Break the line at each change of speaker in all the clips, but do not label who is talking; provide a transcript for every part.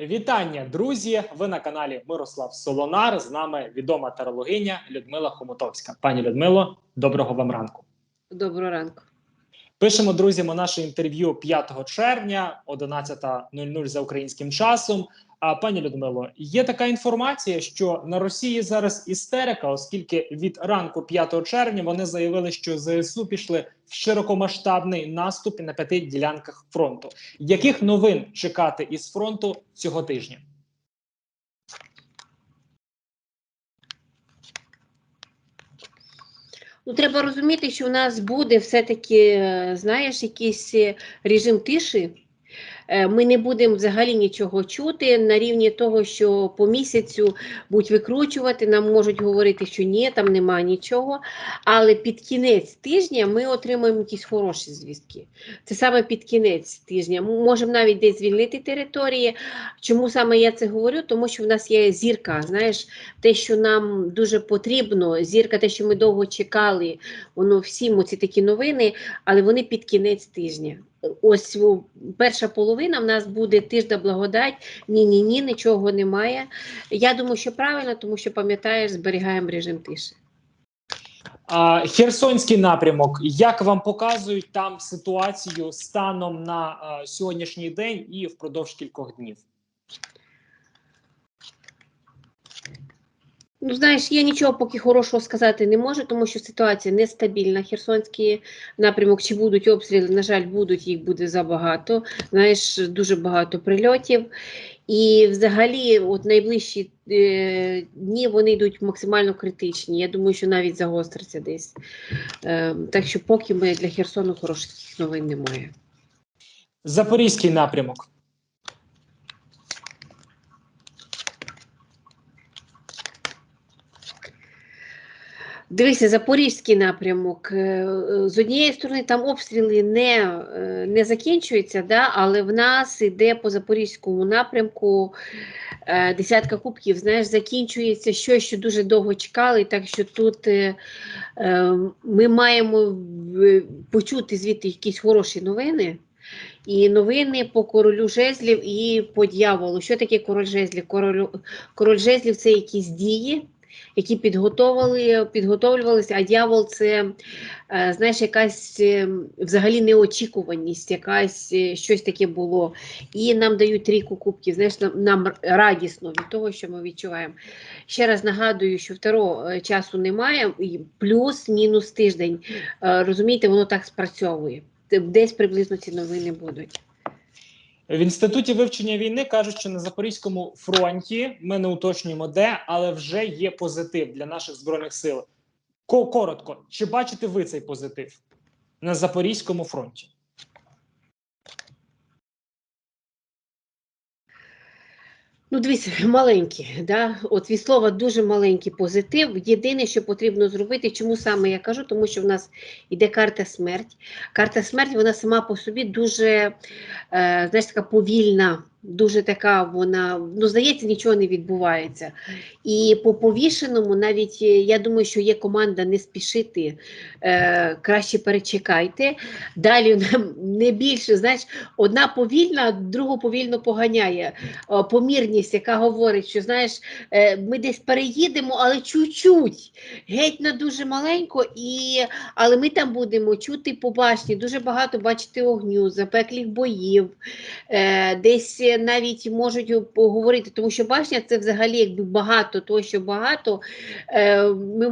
Вітання, друзі! Ви на каналі Мирослав Солонар. З нами відома тарологиня Людмила Хомутовська. Пані Людмило, доброго вам ранку.
Доброго ранку.
Пишемо друзям наше інтерв'ю 5 червня, 11.00 за українським часом. А пані Людмило, є така інформація, що на Росії зараз істерика, оскільки від ранку 5 червня вони заявили, що ЗСУ пішли в широкомасштабний наступ на п'яти ділянках фронту. Яких новин чекати із фронту цього тижня?
Ну, треба розуміти, що у нас буде все-таки, е, знаєш, якийсь е, режим тиші. Е, Ми не будемо взагалі нічого чути на рівні того, що по місяцю будуть викручувати, нам можуть говорити, що ні, там немає нічого. Але під кінець тижня ми отримаємо якісь хороші звістки. Це саме під кінець тижня. Ми можемо навіть десь звільнити території. Чому саме я це говорю? Тому що в нас є зірка. Знаєш, те, що нам дуже потрібно, зірка, те, що ми довго чекали, воно всім ці такі новини, але вони під кінець тижня. Ось перша половина в нас буде тижда благодать. Ні, ні, ні, нічого немає. Я думаю, що правильно, тому що пам'ятаєш, зберігаємо режим тиші.
А, Херсонський напрямок. Як вам показують там ситуацію станом на а, сьогоднішній день і впродовж кількох днів?
Ну, знаєш, я нічого поки хорошого сказати не можу, тому що ситуація нестабільна. Херсонський напрямок, чи будуть обстріли, на жаль, будуть, їх буде забагато. Знаєш, дуже багато прильотів. І взагалі, от найближчі е, дні вони йдуть максимально критичні. Я думаю, що навіть загостриться десь. Е, так що поки ми для Херсону хороших новин немає.
Запорізький напрямок.
Дивися, Запорізький напрямок. е, е, З однієї сторони, там обстріли не, е, не закінчуються, да, але в нас іде по Запорізькому напрямку десятка кубків. Знаєш, закінчується щось, що дуже довго чекали. Так що тут ми маємо почути звідти якісь хороші новини. І новини по королю жезлів і по дьяволу. Що таке король жезлів? Король, король жезлів це якісь дії, які підготовили, підготовлювалися, а дьявол це е, знаєш, якась е, взагалі неочікуваність, якась е, щось таке було. І нам дають трійку кубків. Знаєш, нам, нам радісно від того, що ми відчуваємо. Ще раз нагадую, що второго часу немає, плюс-мінус тиждень. Розумієте, воно так спрацьовує. Десь приблизно ці новини будуть.
В інституті вивчення війни кажуть, що на Запорізькому фронті ми не уточнюємо де, але вже є позитив для наших збройних сил. Ко- Коротко, чи бачите ви цей позитив на Запорізькому фронті?
Ну, дивіться, маленькі, да? от від слова дуже маленький позитив. Єдине, що потрібно зробити, чому саме я кажу, тому що в нас йде карта смерть. Карта смерть, вона сама по собі дуже, е, знаєш, така повільна, дуже така вона, ну, здається, нічого не відбувається. І по повішеному, навіть е, я думаю, що є команда не спішити, е, краще перечекайте. Далі не більше, знаєш, одна повільна, другу повільно поганяє. Помірність, яка говорить, що знаєш, е, ми десь переїдемо, але чуть-чуть, геть на дуже маленько, і, але ми там будемо чути по башні, дуже багато бачити огню, запеклих боїв, е, десь навіть можуть поговорити, тому що башня це взагалі якби багато, того, що багато. Е, ми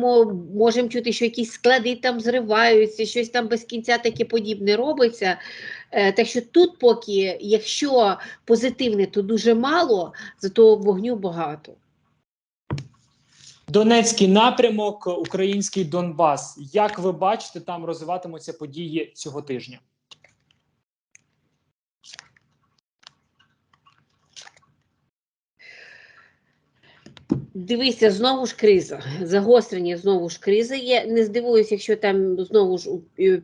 можемо чути, що якісь склади там зриваються, щось там без кінця таке подібне робиться. Е, так що тут поки, якщо позитивне, то дуже мало, зато вогню багато.
Донецький напрямок, український Донбас. Як ви бачите, там розвиватимуться події цього тижня?
Дивися, знову ж криза. Загострення знову ж кризи є. Не здивуюсь, якщо там знову ж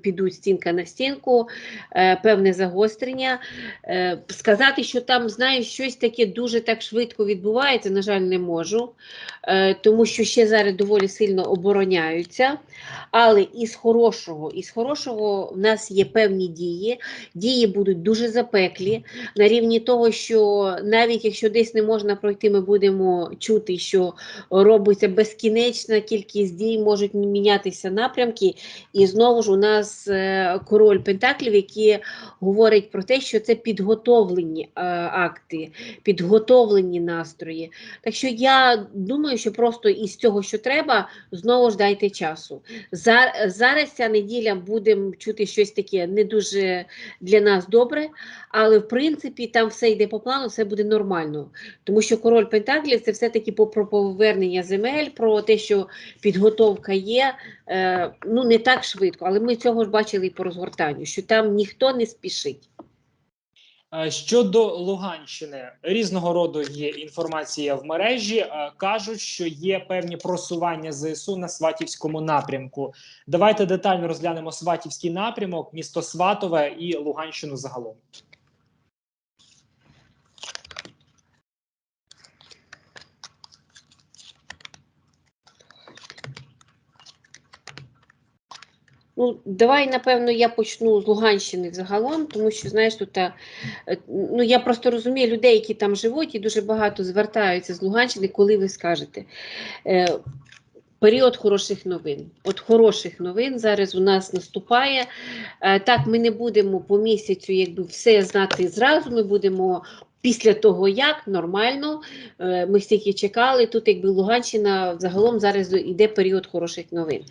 підуть стінка на стінку, е, певне загострення. Е, сказати, що там, знаєш, щось таке дуже так швидко відбувається, на жаль, не можу, е, тому що ще зараз доволі сильно обороняються. Але із хорошого, із хорошого в нас є певні дії. Дії будуть дуже запеклі на рівні того, що навіть якщо десь не можна пройти, ми будемо чути, що робиться безкінечна кількість дій, можуть мінятися напрямки. І знову ж у нас е, король Пентаклів, які говорить про те, що це підготовлені е, акти, підготовлені настрої. Так що я думаю, що просто із цього, що треба, знову ж дайте часу. За- Зараз ця неділя будемо чути щось таке не дуже для нас добре, але в принципі там все йде по плану, все буде нормально. Тому що король Пентаклів це все-таки про повернення земель, про те, що підготовка є. Е, ну не так швидко, але ми цього ж бачили і по розгортанню, що там ніхто не спішить.
Е, Щодо Луганщини, різного роду є інформація в мережі. Е, Кажуть, що є певні просування ЗСУ на Сватівському напрямку. Давайте детально розглянемо Сватівський напрямок, місто Сватове і Луганщину загалом.
Ну, давай, напевно, я почну з Луганщини загалом, тому що, знаєш, тут е, ну, я просто розумію людей, які там живуть, і дуже багато звертаються з Луганщини, коли ви скажете. Е, Період хороших новин. От хороших новин зараз у нас наступає. Е, Так, ми не будемо по місяцю якби все знати зразу. Ми будемо після того, як нормально. Е, Ми стільки чекали. Тут, якби Луганщина загалом зараз йде період хороших новин.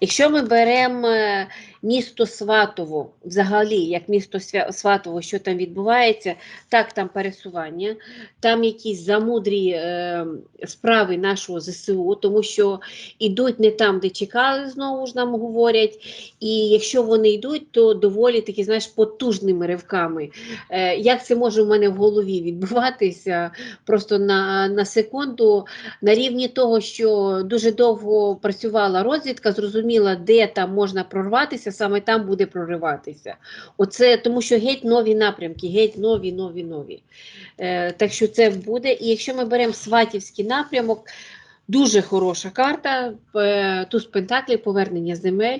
Якщо ми беремо е, місто Сватово, взагалі, як місто Сватово, що там відбувається, так там пересування, там якісь замудрі е, справи нашого ЗСУ, тому що йдуть не там, де чекали, знову ж нам говорять. І якщо вони йдуть, то доволі такі, знаєш, потужними ривками. Як це може в мене в голові відбуватися? Просто на, на секунду, на рівні того, що дуже довго працювала розвідка, зрозуміла, де там можна прорватися, саме там буде прориватися. Оце тому, що геть нові напрямки, геть нові, нові, нові. Е, так що це буде. І якщо ми беремо Сватівський напрямок, дуже хороша карта. е, Туз Пентаклів, повернення земель.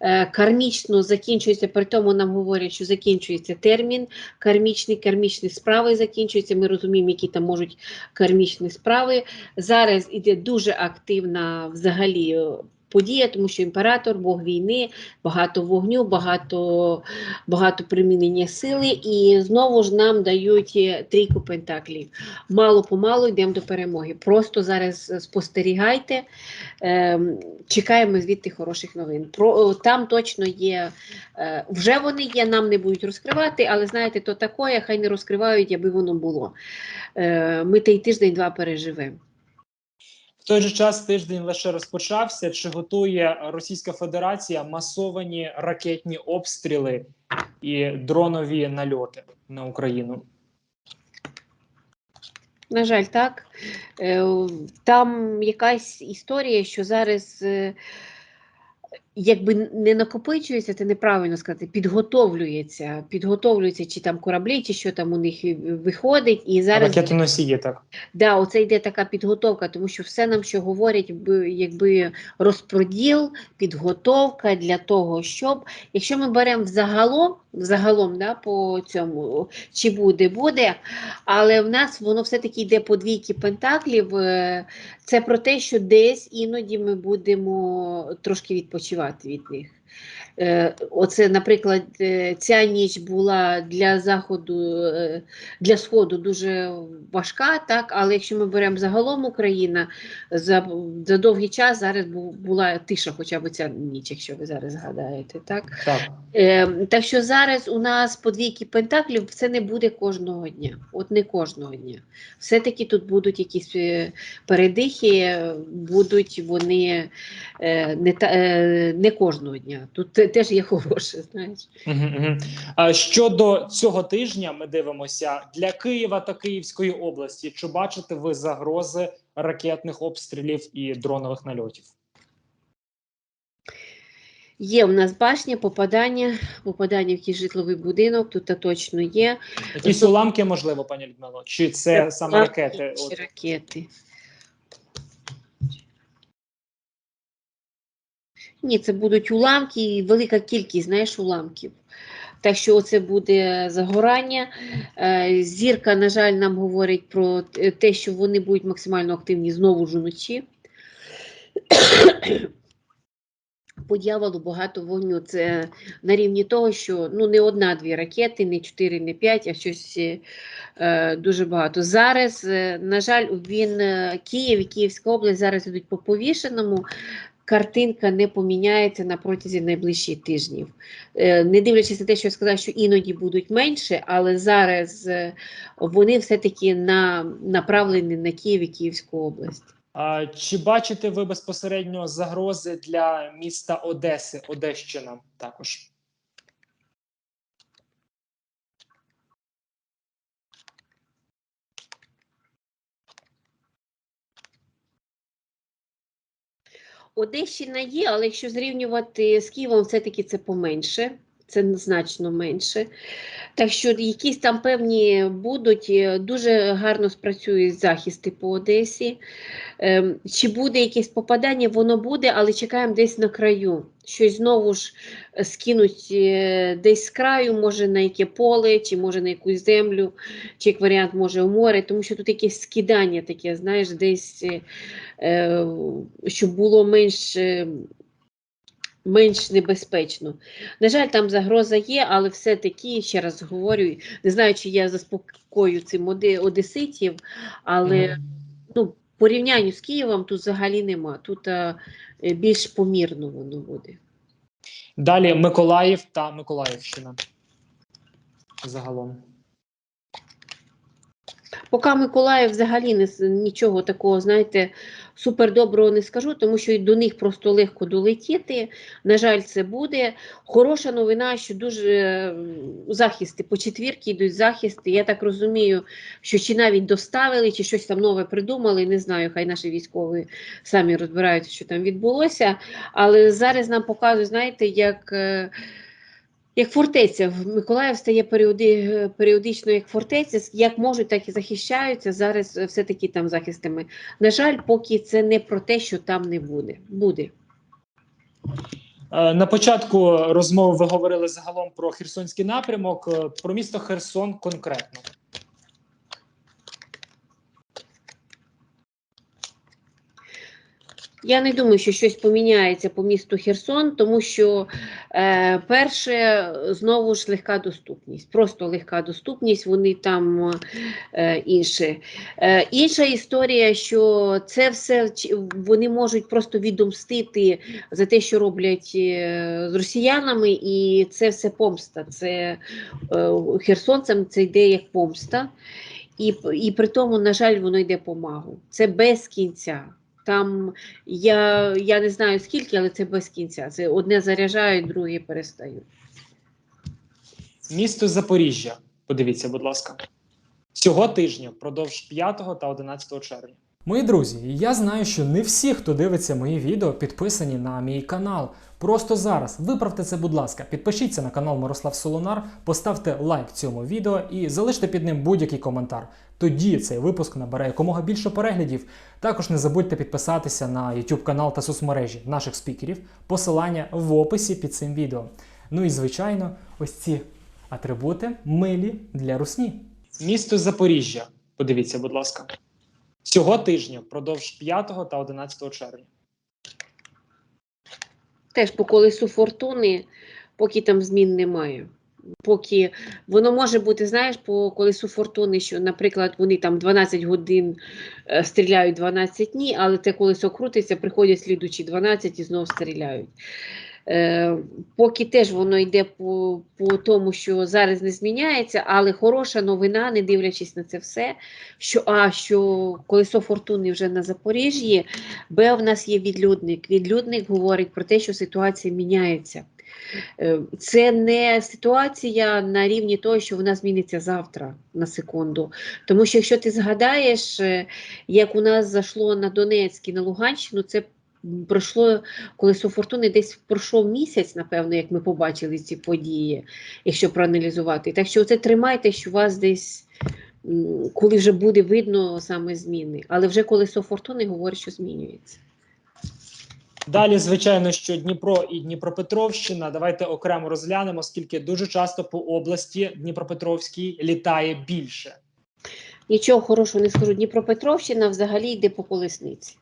Е, Кармічно закінчується, при тому нам говорять, що закінчується термін кармічний, кармічні справи закінчуються. Ми розуміємо, які там можуть кармічні справи. Зараз іде дуже активна взагалі е, подія, тому що імператор, Бог війни, багато вогню, багато, багато примінення сили, і знову ж нам дають е, трійку пентаклів. Мало помалу йдемо до перемоги. Просто зараз е, спостерігайте, ем, чекаємо звідти хороших новин. Про, там точно є, е, вже вони є, нам не будуть розкривати, але знаєте, то таке, хай не розкривають, аби воно було. Ми той тиждень-два переживемо.
В той же час тиждень лише розпочався. Чи готує Російська Федерація масовані ракетні обстріли і дронові нальоти на Україну?
На жаль, так. Е, Там якась історія, що зараз е, якби не накопичується, це неправильно сказати, підготовлюється, підготовлюється чи там кораблі, чи що там у них е, виходить. І зараз
Ракетоносії, так.
Да, оце йде така підготовка, тому що все нам, що говорять, якби розпроділ, підготовка для того, щоб, якщо ми беремо взагалом, взагалом, да, по цьому, чи буде, буде, але в нас воно все-таки йде по двійки пентаклів. Це про те, що десь іноді ми будемо трошки відпочивати від них. Е, Оце, наприклад, е, ця ніч була для заходу, е, для сходу дуже важка, так, але якщо ми беремо загалом Україна, за, за довгий час зараз була тиша, хоча б ця ніч, якщо ви зараз згадаєте. Так?
Так.
Е, так що зараз у нас подвійки пентаклів це не буде кожного дня. От не кожного дня. Все-таки тут будуть якісь передихи, будуть вони е, не, та, е, не кожного дня. Тут це теж є хороше, знаєш.
А щодо цього тижня, ми дивимося для Києва та Київської області. Чи бачите ви загрози ракетних обстрілів і дронових нальотів?
Є в нас башня, попадання, попадання в якийсь житловий будинок, тут та точно є.
Якісь уламки, можливо, пані Людмило? Чи це саме ракети?
Чи
От.
Ні, це будуть уламки і велика кількість, знаєш, уламків. Так що це буде загорання. Е, Зірка, на жаль, нам говорить про те, що вони будуть максимально активні знову ж уночі. По дьяволу багато вогню. Це на рівні того, що ну не одна-дві ракети, не чотири, не п'ять, а щось е, дуже багато. Зараз, е, на жаль, він е, Київ і Київська область зараз йдуть по повішеному. Картинка не поміняється на протязі найближчих тижнів. Е, Не дивлячись на те, що я сказала, що іноді будуть менше, але зараз е, вони все-таки на, направлені на Київ і Київську область.
А, чи бачите ви безпосередньо загрози для міста Одеси, Одещина також?
Одещина є, але якщо зрівнювати з Києвом, все-таки це поменше. Це значно менше. Так що якісь там певні будуть, е, дуже гарно спрацюють захисти по Одесі. Ем, Чи буде якесь попадання, воно буде, але чекаємо десь на краю. Щось знову ж е, скинуть е, десь з краю, може на яке поле, чи може на якусь землю, чи як варіант, може у море, тому що тут якесь скидання таке, знаєш, десь, щоб було менш. Менш небезпечно. На жаль, там загроза є, але все-таки, ще раз говорю, не знаю, чи я заспокою цим одеситів, але
Мгм.
ну, порівнянню з Києвом тут взагалі нема. Тут а, е, більш помірно воно буде.
Далі Миколаїв та Миколаївщина. Загалом.
Поки Миколаїв взагалі не, нічого такого, знаєте, супердоброго не скажу, тому що й до них просто легко долетіти. На жаль, це буде. Хороша новина, що дуже захисти по четвірки йдуть захисти. Я так розумію, що чи навіть доставили, чи щось там нове придумали. Не знаю, хай наші військові самі розбираються, що там відбулося. Але зараз нам показують, знаєте, як. Як фортеця в Миколаїв стає періоди, періодично як фортеця, як можуть, так і захищаються. Зараз е, все-таки там захистами. На жаль, поки це не про те, що там не буде. Буде.
Е, На початку розмови ви говорили загалом про Херсонський напрямок, е, про місто Херсон конкретно.
Я не думаю, що щось поміняється по місту Херсон, тому що е, перше знову ж легка доступність. Просто легка доступність, вони там е, інше. Е, інша історія, що це все вони можуть просто відомстити за те, що роблять е, з росіянами, і це все помста. Це е, херсонцям це йде як помста. І, і при тому, на жаль, воно йде по магу. Це без кінця. Там я, я не знаю скільки, але це без кінця. Це одне заряджають, друге перестають.
Місто Запоріжжя. Подивіться, будь ласка. Цього тижня, впродовж 5 та 11 червня.
Мої друзі, я знаю, що не всі, хто дивиться мої відео, підписані на мій канал. Просто зараз виправте це, будь ласка, підпишіться на канал Мирослав Солонар, поставте лайк цьому відео і залиште під ним будь-який коментар. Тоді цей випуск набере якомога більше переглядів. Також не забудьте підписатися на YouTube канал та соцмережі наших спікерів. Посилання в описі під цим відео. Ну і звичайно, ось ці атрибути милі для русні.
Місто Запоріжжя. Подивіться, будь ласка. Цього тижня, впродовж 5 та 11 червня.
Теж по колесу фортуни, поки там змін немає. Поки воно може бути, знаєш, по колесу фортуни, що, наприклад, вони там 12 годин е, стріляють 12 дні, але те колесо крутиться, приходять слідучі 12 і знову стріляють. Е, поки теж воно йде по, по тому, що зараз не зміняється, але хороша новина, не дивлячись на це все, що А, що колесо фортуни вже на Запоріжжі, Б, в нас є відлюдник. Відлюдник говорить про те, що ситуація міняється. Е, Це не ситуація на рівні того, що вона зміниться завтра на секунду. Тому що якщо ти згадаєш, е, як у нас зайшло на Донецьк і на Луганщину, це пройшло колесо фортуни десь пройшов місяць, напевно, як ми побачили ці події, якщо проаналізувати. Так що це тримайте, що у вас десь, коли вже буде видно саме зміни. Але вже колесо фортуни говорить, що змінюється.
Далі, звичайно, що Дніпро і Дніпропетровщина. Давайте окремо розглянемо, оскільки дуже часто по області Дніпропетровській літає більше.
Нічого хорошого не скажу. Дніпропетровщина взагалі йде по колесниці.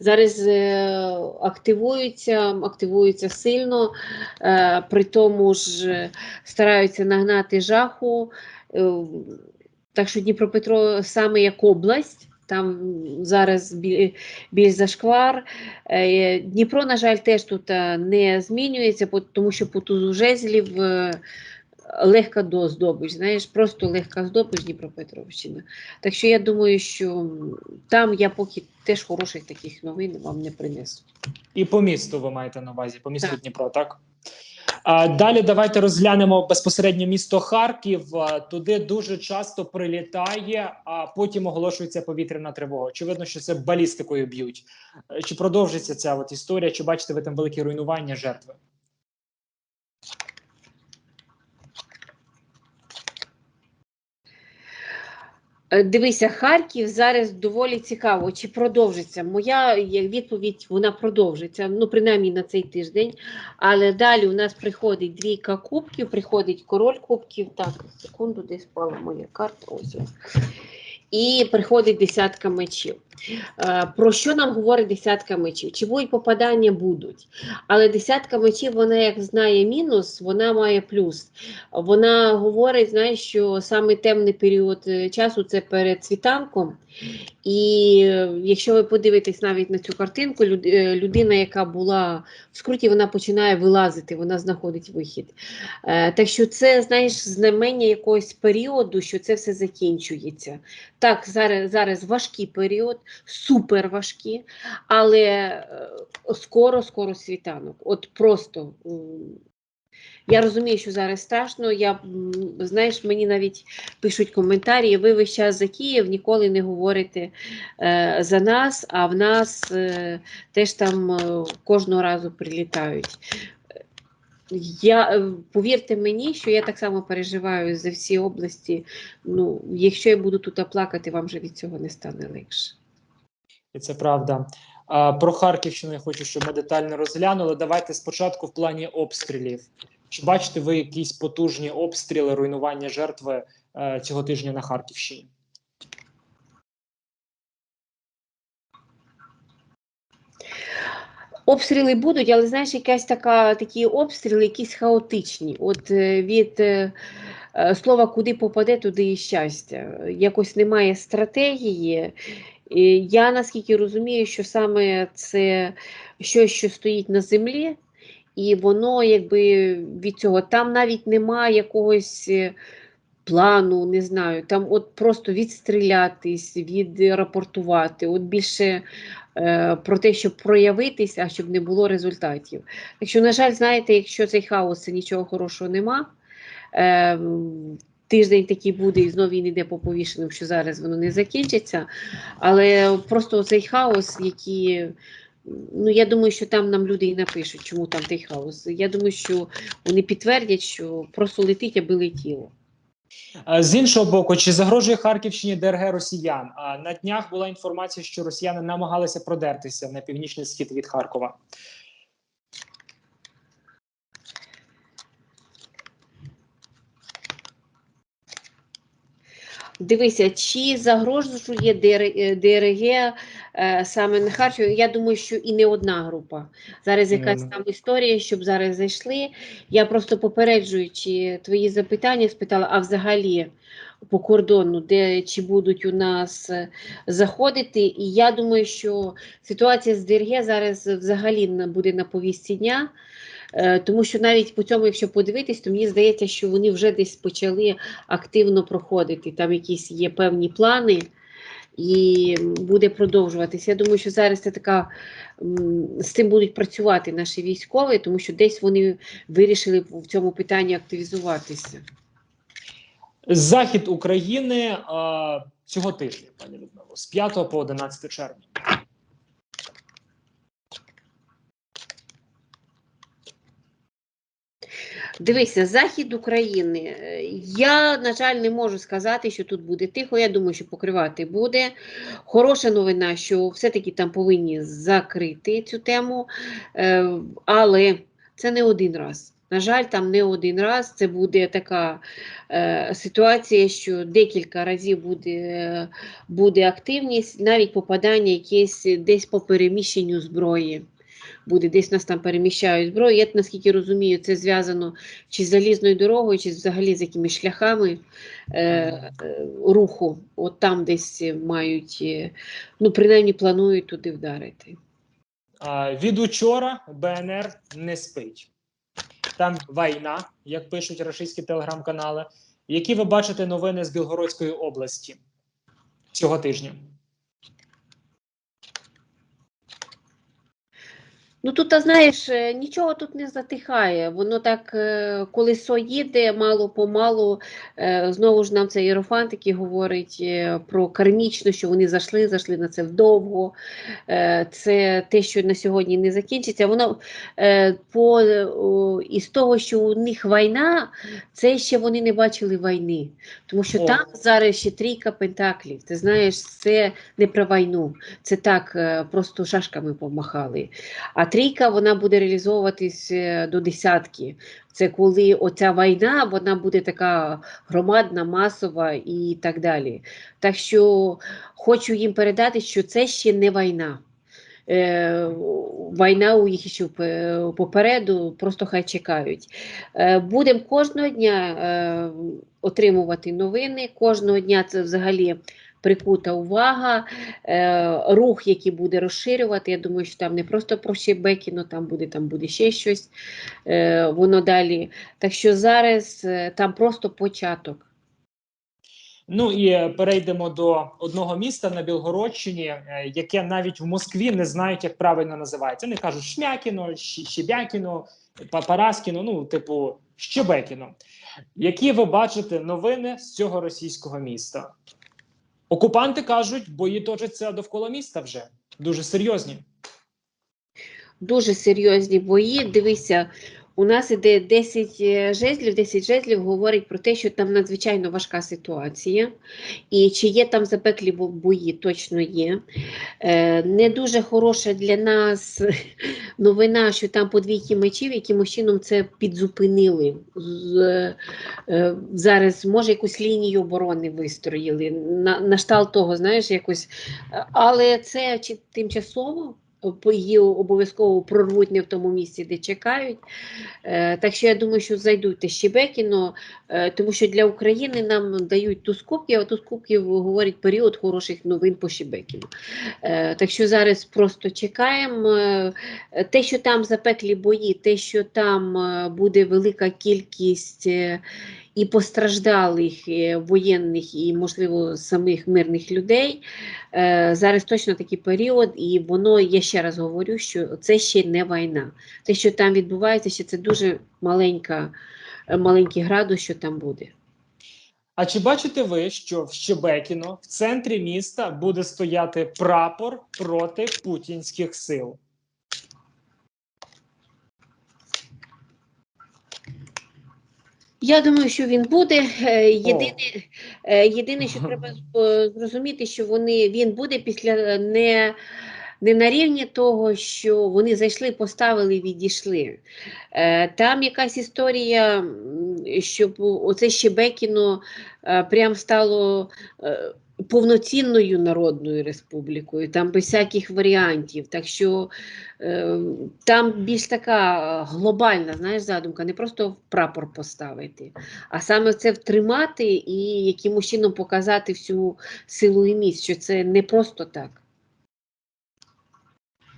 Зараз е, активуються, активуються сильно, е, при тому ж е, стараються нагнати жаху. Так що Дніпропетро саме як область. Там зараз біль, зашквар. Дніпро, на жаль, теж тут не змінюється, тому що по тузу жезлів легка до здобич. Знаєш, просто легка здобич Дніпропетровщина. Так що я думаю, що там я поки теж хороших таких новин вам не принесу.
І по місту ви маєте на увазі, по місту
Так.
Дніпро, так? А, далі давайте розглянемо безпосередньо місто Харків. Туди дуже часто прилітає, а потім оголошується повітряна тривога. Очевидно, що це балістикою б'ють. Е, Чи продовжиться ця от історія? Чи бачите ви там великі руйнування жертви?
Дивися, Харків зараз доволі цікаво, чи продовжиться. Моя відповідь вона продовжиться, ну принаймні на цей тиждень. Але далі у нас приходить двійка кубків, приходить король кубків. Так, секунду, десь спала моя карта. Ось. І приходить десятка мечів. Е, Про що нам говорить десятка мечів? Чи будуть попадання будуть? Але десятка мечів, вона як знає мінус, вона має плюс. Вона говорить, знаєш, що саме темний період е, часу це перед світанком. І е, якщо ви подивитесь навіть на цю картинку, людина, яка була в скруті, вона починає вилазити, вона знаходить вихід. Так що це, знаєш, знамення якогось періоду, що це все закінчується. Так, зараз, зараз важкий період, супер важкий, але е, скоро, скоро світанок. От просто. Я розумію, що зараз страшно. Я, знаєш, мені навіть пишуть коментарі, ви весь час за Київ ніколи не говорите е, за нас, а в нас е, теж там е, кожного разу прилітають. Я, е, повірте мені, що я так само переживаю за всі області. Ну, якщо я буду тут плакати, вам же від цього не стане легше.
І це правда. Про Харківщину я хочу, щоб ми детально розглянули. Давайте спочатку в плані обстрілів. Чи бачите ви якісь потужні обстріли, руйнування жертви е, цього тижня на Харківщині?
Обстріли будуть, але знаєш, якась така такі обстріли, якісь хаотичні. От е, від е, слова куди попаде, туди і щастя. Якось немає стратегії. Я наскільки розумію, що саме це щось, що стоїть на землі, і воно якби від цього там навіть немає якогось. е, Плану, не знаю, там от просто відстрілятись, відрапортувати, от більше е, про те, щоб проявитись, а щоб не було результатів. Так що, на жаль, знаєте, якщо цей хаос, нічого хорошого нема. Е, м, Тиждень такий буде, і знову він йде по повішеним, що зараз воно не закінчиться. Але просто цей хаос, який, ну я думаю, що там нам люди і напишуть, чому там той хаос. Я думаю, що вони підтвердять, що просто летить, аби летіло.
З іншого боку, чи загрожує Харківщині ДРГ росіян? А на днях була інформація, що росіяни намагалися продертися на північний схід від Харкова.
Дивися, чи загрожує е, ДРГ е, саме на Харкові? Я думаю, що і не одна група. Зараз якась там історія, щоб зараз зайшли. Я просто попереджуючи твої запитання, спитала, а взагалі по кордону, де чи будуть у нас заходити. І я думаю, що ситуація з ДРГ зараз взагалі буде на повістці дня. Е, Тому що навіть по цьому, якщо подивитись, то мені здається, що вони вже десь почали активно проходити. Там якісь є певні плани. і буде продовжуватися. Я думаю, що зараз це така з цим будуть працювати наші військові, тому що десь вони вирішили в цьому питанні активізуватися.
Захід України цього тижня, пані Людмило, з 5 по 11 червня.
Дивися, захід України. Я, на жаль, не можу сказати, що тут буде тихо. Я думаю, що покривати буде. Хороша новина, що все-таки там повинні закрити цю тему, Е, але це не один раз. На жаль, там не один раз. Це буде така е, ситуація, що декілька разів буде, буде активність, навіть попадання якесь десь по переміщенню зброї буде, десь нас там переміщають зброю. Я наскільки розумію, це зв'язано чи з залізною дорогою, чи взагалі з якимись шляхами е, е, руху. От там десь мають, е, ну принаймні планують туди вдарити.
Е, від учора БНР не спить. Там війна, як пишуть російські телеграм-канали. Які ви бачите новини з Білгородської області цього тижня?
Ну тут, а знаєш, е, нічого тут не затихає. Воно так е, колесо їде мало-помалу. Е, Знову ж нам це Єрофант, який говорить про кармічно, що вони зайшли, зайшли на це вдовго. Це те, що на сьогодні не закінчиться. Воно по із того, що у них війна, це ще вони не бачили війни. Тому що
О.
там зараз ще трійка пентаклів. Ти знаєш, це не про війну. Це так, просто шашками помахали. А трійка вона буде реалізовуватись е, до десятки. Це коли оця війна вона буде така громадна, масова і так далі. Так що хочу їм передати, що це ще не війна. Е, війна у їх ще попереду, просто хай чекають. Е, будемо кожного дня е, отримувати новини. Кожного дня це взагалі прикута увага, е, рух, який буде розширювати. Я думаю, що там не просто про Щебекіно, там буде, там буде ще щось. Е, воно далі. Так що зараз е, там просто початок.
Ну і е, перейдемо до одного міста на Білгородщині, е, яке навіть в Москві не знають, як правильно називається. Вони кажуть Шмякіно, Щебякіно, Па- Параскіно, ну, типу, Щебекіно. Які ви бачите новини з цього російського міста? Окупанти кажуть, бої точаться довкола міста вже дуже серйозні.
Дуже серйозні бої. Дивися, у нас іде 10 е, жезлів, 10 жезлів говорить про те, що там надзвичайно важка ситуація. І чи є там запеклі бої, точно є. Е, не дуже хороша для нас новина, що там по двійки мечів, якимось чином це підзупинили. Е, зараз, може, якусь лінію оборони вистроїли. На, на штал того, знаєш, якось. Але це чи тимчасово. Її обов'язково прорвуть не в тому місці, де чекають. Е, так що я думаю, що зайдуть те Щебекіно, е, тому що для України нам дають туз кубків, а туз кубків говорить період хороших новин по Щебекіну. Е, так що зараз просто чекаємо. Е, те, що там запеклі бої, те, що там е, буде велика кількість е, і постраждалих е, воєнних, і, можливо, самих мирних людей. Е, Зараз точно такий період, і воно, я ще раз говорю, що це ще не війна. Те, що там відбувається, ще це дуже маленька, е, маленький градус, що там буде.
А чи бачите ви, що в Щебекіно в центрі міста буде стояти прапор проти путінських сил?
Я думаю, що він буде. Е, Єдине, е, єдине що треба е, зрозуміти, що вони, він буде після не, не на рівні того, що вони зайшли, поставили, відійшли. Там якась історія, щоб оце Щебекіно прям стало. Повноцінною народною республікою, там без всяких варіантів. Так що е, там більш така глобальна знаєш, задумка, не просто прапор поставити, а саме це втримати і якимось чином показати всю силу і міць, що це не просто так.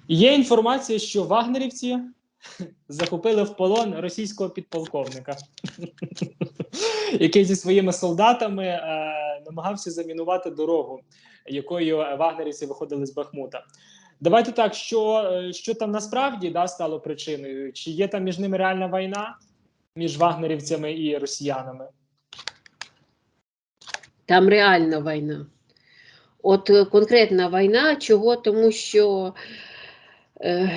Є інформація, що вагнерівці захопили в полон російського підполковника, який зі своїми солдатами е, намагався замінувати дорогу якою вагнерівці виходили з Бахмута. Давайте так, що, е, що там насправді да, стало причиною? Чи є там між ними реальна війна між вагнерівцями і росіянами?
Там реальна війна. От е, конкретна війна, чого? Тому що, е,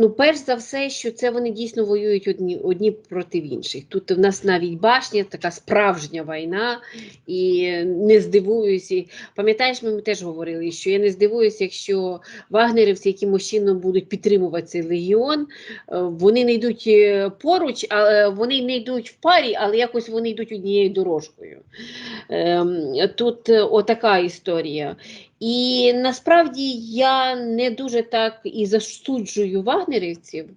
ну, перш за все, що це вони дійсно воюють одні, одні проти інших. Тут в нас навіть башня, така справжня війна, і не здивуюся. Пам'ятаєш, ми теж говорили, що я не здивуюся, якщо вагнерівці якимось чином будуть підтримувати цей легіон, е, вони не йдуть е, поруч, а вони не йдуть в парі, але якось вони йдуть однією дорожкою. Ем, Тут е, отака історія. І насправді я не дуже так і засуджую вагнерівців.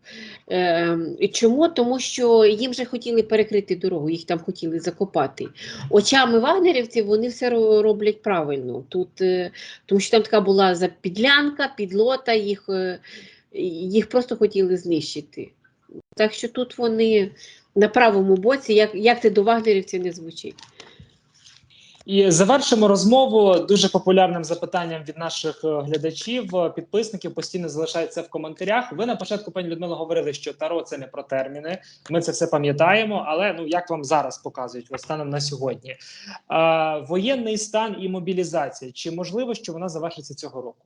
Ем, Чому? Тому що їм вже хотіли перекрити дорогу, їх там хотіли закопати. Очами вагнерівців вони все роблять правильно. Тут, е, тому що там така була запідлянка, підлота, їх, е, їх просто хотіли знищити. Так що тут вони на правому боці, як, як це до вагнерівців не звучить.
І завершимо розмову дуже популярним запитанням від наших е, глядачів, е, підписників постійно залишається в коментарях. Ви на початку, пані Людмила, говорили, що таро це не про терміни. Ми це все пам'ятаємо. Але ну як вам зараз показують, станом на сьогодні, е, воєнний стан і мобілізація. Чи можливо, що вона завершиться цього року?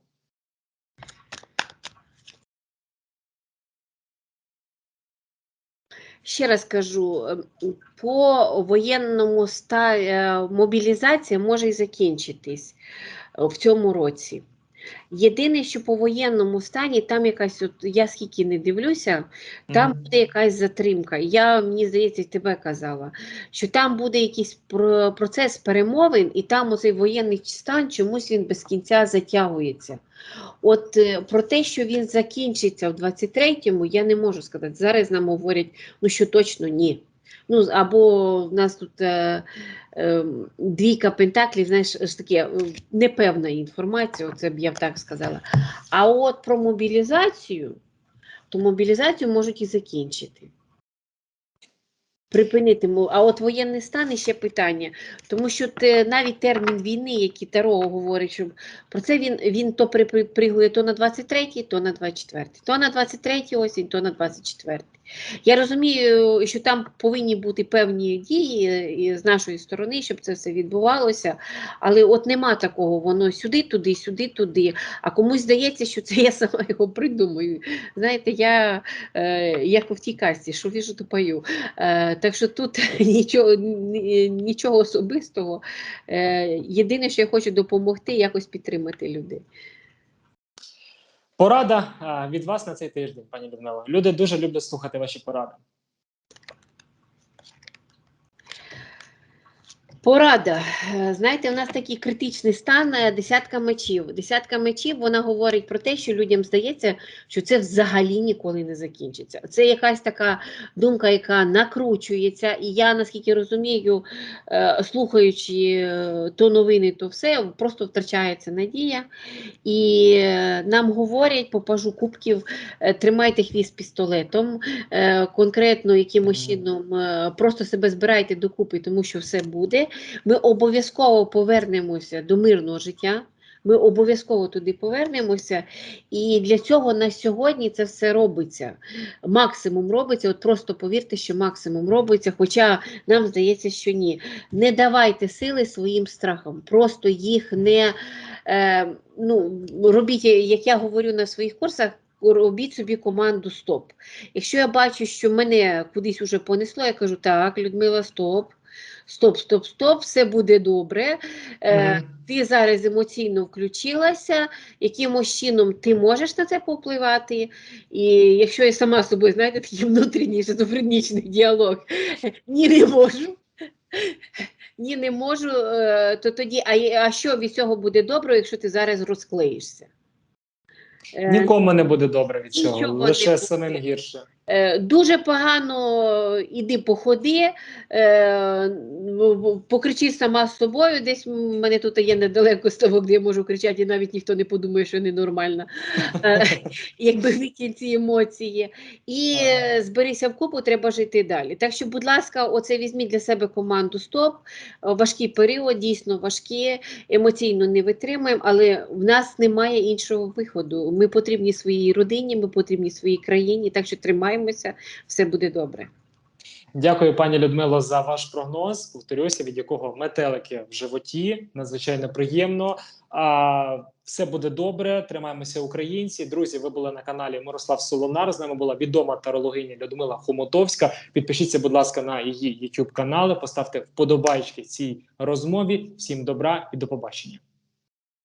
Ще раз кажу, ем, по воєнному ста... е, мобілізація може і закінчитись е, в цьому році. Єдине, що по воєнному стані там якась, от я скільки не дивлюся, там
Мгм.
буде якась затримка. Я, мені здається, тебе казала, що там буде якийсь процес перемовин, і там оцей воєнний стан чомусь він без кінця затягується. От е, про те, що він закінчиться в 23-му, я не можу сказати. Зараз нам говорять, ну що точно ні. Ну, або в нас тут е, е, двійка пентаклів, знаєш, ж таке непевна інформація, це б я б так сказала. А от про мобілізацію, то мобілізацію можуть і закінчити. Припинити, а от воєнний стан ще питання. Тому що те, навіть термін війни, який Таро говорить, що про це він, він то припригує то на 23-й, то на 24-й, то на 23-й осінь, то на 24-й. Я розумію, що там повинні бути певні дії е, з нашої сторони, щоб це все відбувалося, але от нема такого, воно сюди, туди, сюди, туди. А комусь здається, що це я сама його придумаю. Знаєте, я е, як в тій касті, що віжу, то пою. Е, так що тут нічого, нічого особистого. Е, єдине, що я хочу допомогти, якось підтримати людей.
Порада від вас на цей тиждень, пані Людмила. Люди дуже люблять слухати ваші поради.
Порада. Е, Знаєте, у нас такий критичний стан е, десятка мечів. Десятка мечів вона говорить про те, що людям здається, що це взагалі ніколи не закінчиться. Це якась така думка, яка накручується. І я, наскільки розумію, е, слухаючи то новини, то все, просто втрачається надія. І нам говорять по пажу кубків, тримайте хвіст пістолетом, конкретно якимось чином просто себе збирайте докупи, тому що все буде. Ми обов'язково повернемося до мирного життя. Ми обов'язково туди повернемося, і для цього на сьогодні це все робиться. Максимум робиться. От просто повірте, що максимум робиться, хоча нам здається, що ні. Не давайте сили своїм страхам, просто їх не е, ну, робіть, як я говорю на своїх курсах. Робіть собі команду стоп. Якщо я бачу, що мене кудись уже понесло, я кажу: так, Людмила, стоп, стоп, стоп, стоп, все буде добре. Е, Ти зараз емоційно включилася, якимось чином ти можеш на це попливати. І якщо я сама з собою, знаєте, такий внутрішній шизофренічний діалог, ні, не можу. Ні, не можу, е, то тоді, а, а що від цього буде добре, якщо ти зараз розклеїшся? Е,
Нікому не буде добре від цього,
Нічого
лише самим гірше.
Е, Дуже погано іди походи, е, покричи сама з собою. Десь в мене тут є недалеко ставок, де я можу кричати, і навіть ніхто не подумає, що ненормальна. Е, Якби викинь ці емоції. І е, зберися в купу, треба жити далі. Так що, будь ласка, оце візьміть для себе команду СТОП. Е, Важкий період, дійсно важкі, емоційно не витримуємо, але в нас немає іншого виходу. Ми потрібні своїй родині, ми потрібні своїй країні, так що тримаємося, все буде добре.
Дякую, пані Людмило, за ваш прогноз. Повторюся, від якого метелики в животі надзвичайно приємно. А, все буде добре. Тримаємося, українці. Друзі, ви були на каналі Мирослав Солонар. З нами була відома тарологиня Людмила Хомутовська. Підпишіться, будь ласка, на її YouTube канали. Поставте вподобайки цій розмові. Всім добра і до побачення.